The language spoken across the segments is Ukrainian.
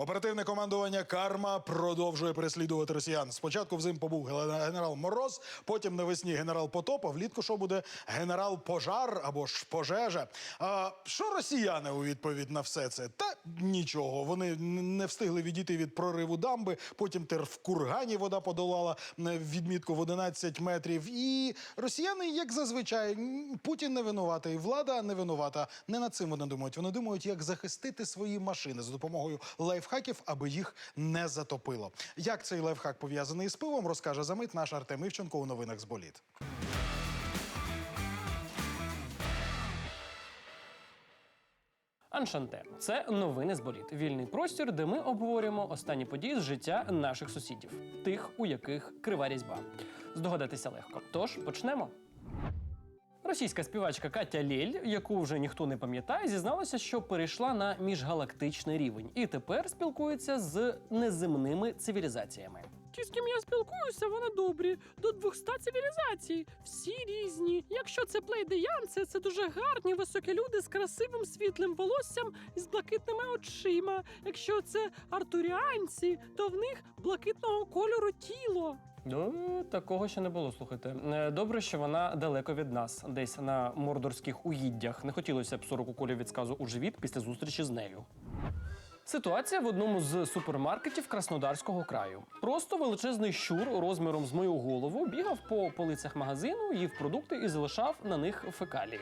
Оперативне командування Карма продовжує переслідувати росіян. Спочатку взим побув ге- генерал Мороз, потім навесні генерал Потоп, а влітку що буде генерал Пожар або ж пожежа. А що росіяни у відповідь на все це? Та нічого. Вони не встигли відійти від прориву дамби. Потім тер в кургані вода подолала відмітку в 11 метрів. І росіяни, як зазвичай, Путін не винуватий, влада не винувата. Не над цим вони думають. Вони думають, як захистити свої машини за допомогою лайфхаків, аби їх не затопило. Як цей лайфхак пов'язаний з пивом, розкаже за мить наш Артем Івченко у новинах з боліт. Аншанте це новини з боліт. Вільний простір, де ми обговорюємо останні події з життя наших сусідів, тих, у яких крива різьба. Здогадатися легко. Тож почнемо. Російська співачка Катя Лєль, яку вже ніхто не пам'ятає, зізналася, що перейшла на міжгалактичний рівень і тепер спілкується з неземними цивілізаціями. Ті, з ким я спілкуюся, вони добрі. До 200 цивілізацій. Всі різні. Якщо це плейдеянці, це дуже гарні високі люди з красивим світлим волоссям і з блакитними очима. Якщо це артуріанці, то в них блакитного кольору тіло. Ну, такого ще не було, слухайте. Е, Добре, що вона далеко від нас, десь на мордорських угіддях. Не хотілося б 40 уколів від сказу у живіт після зустрічі з нею. Ситуація в одному з супермаркетів Краснодарського краю. Просто величезний щур розміром з мою голову бігав по полицях магазину, їв продукти і залишав на них фекалії.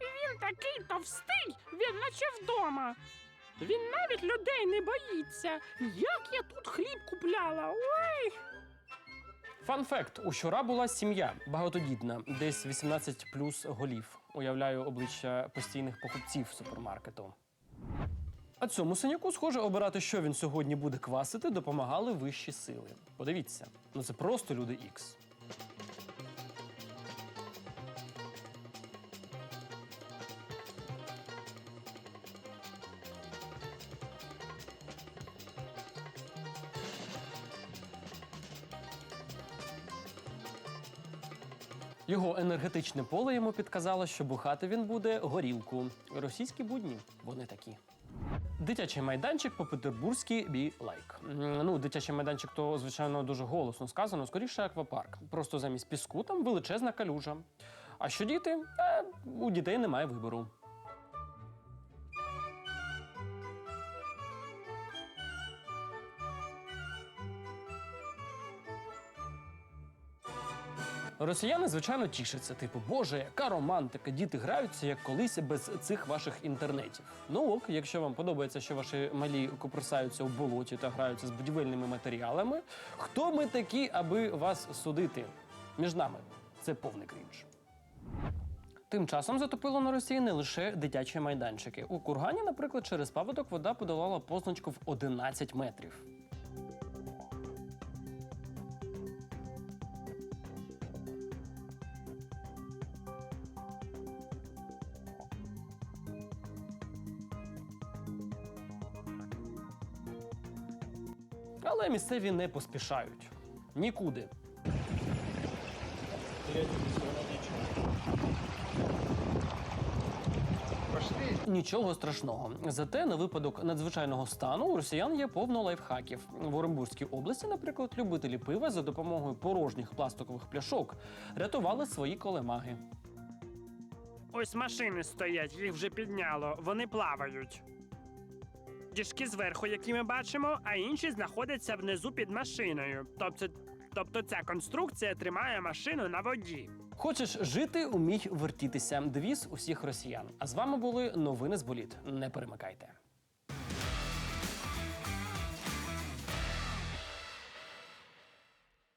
Він такий товстий, він наче вдома. Він навіть людей не боїться. Як я тут хліб купляла? Ой! Фан-факт: у щора була сім'я багатодітна, десь 18 плюс голів. Уявляю обличчя постійних покупців супермаркету. А цьому синяку, схоже, обирати, що він сьогодні буде квасити, допомагали вищі сили. Подивіться, ну це просто люди ікс. Його енергетичне поле йому підказало, що бухати він буде горілку. Російські будні вони такі. Дитячий майданчик по-петербурзьки бі лайк. Ну, дитячий майданчик то, звичайно, дуже голосно сказано, скоріше аквапарк. Просто замість піску там величезна калюжа. А що діти? Е, у дітей немає вибору. Росіяни, звичайно, тішаться. Типу, боже, яка романтика, діти граються як колись без цих ваших інтернетів. Ну ок, якщо вам подобається, що ваші малі куперсаються у болоті та граються з будівельними матеріалами. Хто ми такі, аби вас судити? Між нами це повний крінж. Тим часом затопило на Росії не лише дитячі майданчики. У Кургані, наприклад, через паводок вода подолала позначку в 11 метрів. Але місцеві не поспішають. Нікуди. Нічого страшного. Зате на випадок надзвичайного стану у росіян є повно лайфхаків. В Оренбурзькій області, наприклад, любителі пива за допомогою порожніх пластикових пляшок рятували свої колемаги. Ось машини стоять, їх вже підняло, вони плавають. Діжки зверху, які ми бачимо, а інші знаходяться внизу під машиною. Тобто, тобто ця конструкція тримає машину на воді. Хочеш жити, умій вертітися. Девіз усіх росіян. А з вами були новини з боліт. Не перемикайте.